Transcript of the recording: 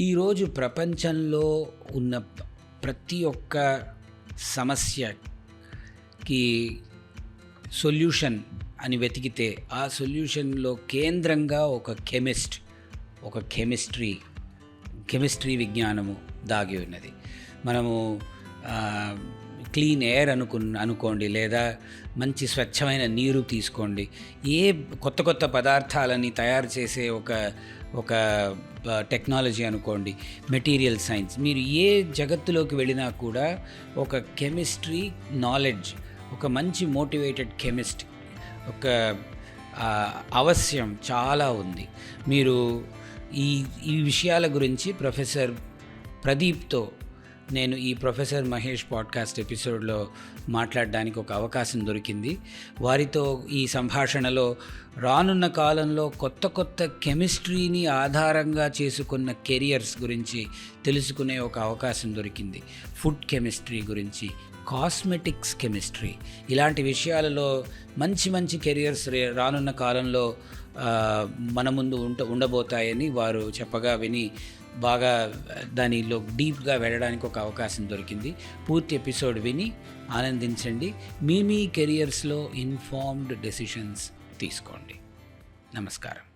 ఈరోజు ప్రపంచంలో ఉన్న ప్రతి ఒక్క సమస్యకి సొల్యూషన్ అని వెతికితే ఆ సొల్యూషన్లో కేంద్రంగా ఒక కెమిస్ట్ ఒక కెమిస్ట్రీ కెమిస్ట్రీ విజ్ఞానము దాగి ఉన్నది. మనము క్లీన్ ఎయిర్ అనుకు అనుకోండి లేదా మంచి స్వచ్ఛమైన నీరు తీసుకోండి. ఏ కొత్త కొత్త పదార్థాలని తయారు చేసే ఒక ఒక టెక్నాలజీ అనుకోండి మెటీరియల్ సైన్స్ మీరు ఏ జగత్తులోకి వెళ్ళినా కూడా ఒక కెమిస్ట్రీ నాలెడ్జ్ ఒక మంచి మోటివేటెడ్ కెమిస్ట్ ఒక అవశ్యం చాలా ఉంది. మీరు ఈ ఈ విషయాల గురించి ప్రొఫెసర్ ప్రదీప్తో నేను ఈ ప్రొఫెసర్ మహేష్ పాడ్కాస్ట్ ఎపిసోడ్లో మాట్లాడడానికి ఒక అవకాశం దొరికింది. వారితో ఈ సంభాషణలో రానున్న కాలంలో కొత్త కొత్త కెమిస్ట్రీని ఆధారంగా చేసుకున్న కెరియర్స్ గురించి తెలుసుకునే ఒక అవకాశం దొరికింది. ఫుడ్ కెమిస్ట్రీ గురించి కాస్మెటిక్స్ కెమిస్ట్రీ ఇలాంటి విషయాలలో మంచి మంచి కెరియర్స్ రే- రానున్న కాలంలో మన ముందు ఉంట ఉండబోతాయని వారు చెప్పగా విని బాగా దానిలో డీప్గా వెళ్ళడానికి ఒక అవకాశం దొరికింది. పూర్తి ఎపిసోడ్ విని ఆనందించండి. మీ మీ కెరియర్స్లో ఇన్ఫార్మ్డ్ డెసిషన్స్ తీసుకోండి. నమస్కారం.